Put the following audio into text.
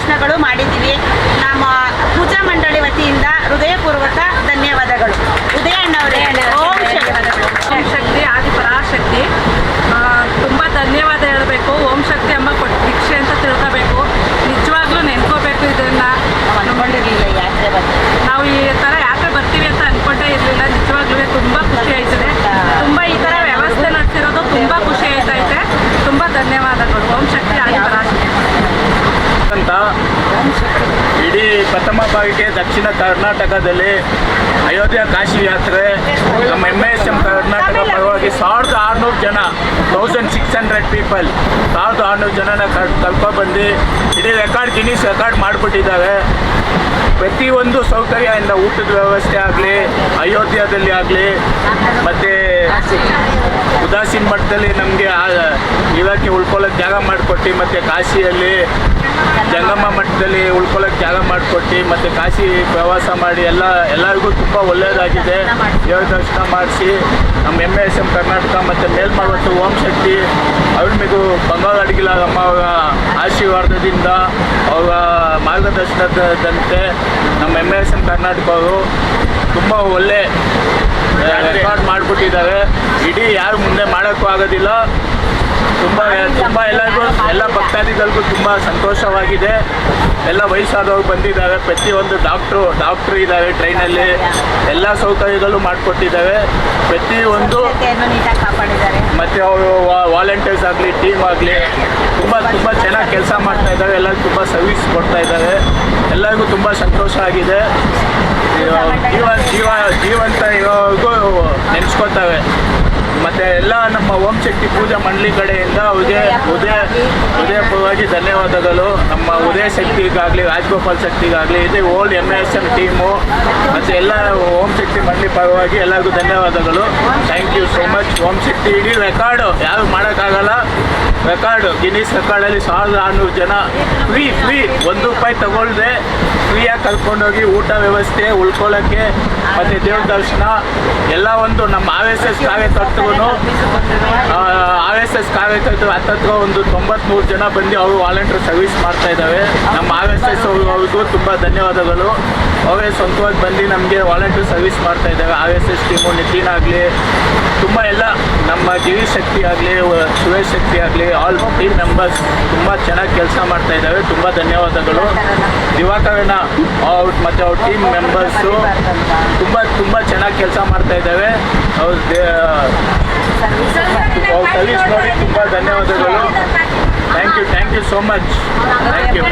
ಎಲ್ಲ ದೇವ್ರ ಪ್ರಥಮ ದಕ್ಷಿಣ ಕರ್ನಾಟಕದಲ್ಲಿ ಅಯೋಧ್ಯ ಕಾಶಿ ಯಾತ್ರೆ ನಮ್ಮ ಎಂ ಎಸ್ ಎಂ ಕರ್ನಾಟಕ ಪರವಾಗಿ ಸಾವಿರದ ಆರುನೂರು ಜನ ತೌಸಂಡ್ ಸಿಕ್ಸ್ ಹಂಡ್ರೆಡ್ ಪೀಪಲ್ ಸಾವಿರದ ಆರುನೂರು ಜನನ ಕರ್ಕೊ ಬಂದು ಇಡೀ ರೆಕಾರ್ಡ್ ಗಿನೀಸ್ ರೆಕಾರ್ಡ್ ಮಾಡಿಬಿಟ್ಟಿದ್ದಾರೆ ಪ್ರತಿಯೊಂದು ಸೌಕರ್ಯದಿಂದ ಊಟದ ವ್ಯವಸ್ಥೆ ಆಗಲಿ ಅಯೋಧ್ಯದಲ್ಲಿ ಆಗಲಿ ಮತ್ತು ಉದಾಸೀನ ಮಠದಲ್ಲಿ ನಮಗೆ ಇಲಾಖೆ ಉಳ್ಕೊಳ್ಳೋಕೆ ಜಾಗ ಮಾಡಿಕೊಟ್ಟು ಮತ್ತು ಕಾಶಿಯಲ್ಲಿ ಜಂಗಮ ಮಠದಲ್ಲಿ ಮಾಡಿಕೊಟ್ಟು ಮತ್ತು ಕಾಶಿ ಪ್ರವಾಸ ಮಾಡಿ ಎಲ್ಲ ಎಲ್ಲರಿಗೂ ತುಂಬ ಒಳ್ಳೆಯದಾಗಿದೆ. ದೇವ್ರ ದರ್ಶನ ಮಾಡಿಸಿ ನಮ್ಮ ಎಂ ಎಸ್ ಎಂ ಕರ್ನಾಟಕ ಮತ್ತು ಮೇಲ್ಮಾಡುವಂಥ ಓಂ ಶಕ್ತಿ ಅವ್ರಿಗೂ ಬಂಗಾಳ ಅಡಿಗಿಲಾಗಮ್ಮ ಅವರ ಆಶೀರ್ವಾದದಿಂದ ಅವರ ಮಾರ್ಗದರ್ಶನದಂತೆ ನಮ್ಮ ಎಂ ಎಸ್ ಎಂ ಕರ್ನಾಟಕ ತುಂಬ ಒಳ್ಳೆ ರೆಕಾರ್ಡ್ ಮಾಡಿಬಿಟ್ಟಿದ್ದಾರೆ. ಇಡೀ ಯಾರು ಮುಂದೆ ಮಾಡೋಕ್ಕೂ ಆಗೋದಿಲ್ಲ. ತುಂಬ ತುಂಬ ಎಲ್ಲರಿಗೂ, ಎಲ್ಲ ಭಕ್ತಾದಿಗಳಿಗೂ ತುಂಬಾ ಸಂತೋಷವಾಗಿದೆ. ಎಲ್ಲ ವಯಸ್ಸಾದವ್ರು ಬಂದಿದ್ದಾರೆ. ಪ್ರತಿಯೊಂದು ಡಾಕ್ಟ್ರು ಡಾಕ್ಟ್ರು ಇದ್ದಾರೆ ಟ್ರೈನಲ್ಲಿ ಎಲ್ಲ ಸೌಕರ್ಯಗಳು ಮಾಡಿಕೊಟ್ಟಿದ್ದಾವೆ. ಪ್ರತಿಯೊಂದು ಮತ್ತು ಅವರು ವಾಲಂಟಿಯರ್ಸ್ ಆಗಲಿ ಟೀಮ್ ಆಗಲಿ, ತುಂಬಾ ತುಂಬಾ ಚೆನ್ನಾಗಿ ಕೆಲಸ ಮಾಡ್ತಾ ಇದ್ದಾರೆ. ಎಲ್ಲರಿಗೂ ತುಂಬಾ ಸರ್ವಿಸ್ ಕೊಡ್ತಾ ಇದ್ದಾರೆ. ಎಲ್ಲರಿಗೂ ತುಂಬಾ ಸಂತೋಷ ಆಗಿದೆ. ಜೀವ ಜೀವ, ಜೀವಂತ ಇರೋರಿಗೂ ನೆನೆಸ್ಕೊತಾರೆ ಮತ್ತು ಎಲ್ಲ ನಮ್ಮ ಓಂ ಶಕ್ತಿ ಪೂಜಾ ಮಂಡಳಿ ಕಡೆಯಿಂದ ಉದಯ ಉದಯ, ಉದಯಪೂರ್ವವಾಗಿ ಧನ್ಯವಾದಗಳು. ನಮ್ಮ ಉದಯ ಶಕ್ತಿಗಾಗಲಿ, ರಾಜಗೋಪಾಲ್ ಶಕ್ತಿಗಾಗಲಿ, ಇದೆ old M S M team ಮತ್ತು ಎಲ್ಲ ಓಂ ಶಕ್ತಿ ಮಂಡಳಿ ಪರವಾಗಿ ಎಲ್ಲರಿಗೂ ಧನ್ಯವಾದಗಳು. Thank you so much Om Shakti ಇಡೀ ರೆಕಾರ್ಡು ಯಾರು ಮಾಡೋಕ್ಕಾಗಲ್ಲ. ರೆಕಾರ್ಡು ಗಿನೀಸ್ ರೆಕಾರ್ಡಲ್ಲಿ ಸಾವಿರದ ಆರುನೂರು ಜನ ಫ್ರೀ ಫ್ರೀ ಒಂದು ರೂಪಾಯಿ ತಗೊಳ್ದೆ ಫ್ರೀಯಾಗಿ ಕರ್ಕೊಂಡೋಗಿ ಊಟ ವ್ಯವಸ್ಥೆ ಉಳ್ಕೊಳ್ಳೋಕ್ಕೆ ಮತ್ತೆ ದೇವ್ರ ದರ್ಶನ, ಎಲ್ಲ ಒಂದು ನಮ್ಮ ಆರ್ ಎಸ್ ಎಸ್ ಕಾರ್ಯಕರ್ತರು ಆರ್ ಎಸ್ ಎಸ್ ಕಾರ್ಯಕರ್ತರು ಹತ್ತತ್ರ ಒಂದು ತೊಂಬತ್ಮೂರು ಜನ ಬಂದು ಅವರು ವಾಲಂಟಿಯರ್ ಸರ್ವಿಸ್ ಮಾಡ್ತಾ ಇದ್ದಾವೆ. ನಮ್ಮ ಆರ್ ಎಸ್ ಎಸ್ ಅವ್ರಿಗೂ ತುಂಬ ಧನ್ಯವಾದಗಳು. ಅವರೇ ಸ್ವಂತವಾಗಿ ಬಂದು ನಮಗೆ ವಾಲಂಟಿಯರ್ ಸರ್ವಿಸ್ ಮಾಡ್ತಾ ಇದ್ದಾವೆ R S S team, Nitin ಆಗಲಿ, ತುಂಬ ಎಲ್ಲ ನಮ್ಮ ಜೀವಿ ಶಕ್ತಿ ಆಗಲಿ ಸುರೇಶ್ ಶಕ್ತಿ ಆಗಲಿ ಆಲ್ ಟೀಮ್ ಮೆಂಬರ್ಸ್ ತುಂಬ ಚೆನ್ನಾಗಿ ಕೆಲಸ ಮಾಡ್ತಾ ಇದ್ದಾವೆ ತುಂಬ ಧನ್ಯವಾದಗಳು. ದಿವಾಕರಣ ಅವ್ರ ಮತ್ತು ಅವ್ರ ಟೀಮ್ ಮೆಂಬರ್ಸು ತುಂಬ ತುಂಬ ಚೆನ್ನಾಗಿ ಕೆಲಸ ಮಾಡ್ತಾ ಇದ್ದಾವೆ ಅವ್ರ ಅವ್ರ ಸರ್ವಿಸ್ ನೋಡಿ, ತುಂಬ ಧನ್ಯವಾದಗಳು. Thank you thank you so much thank you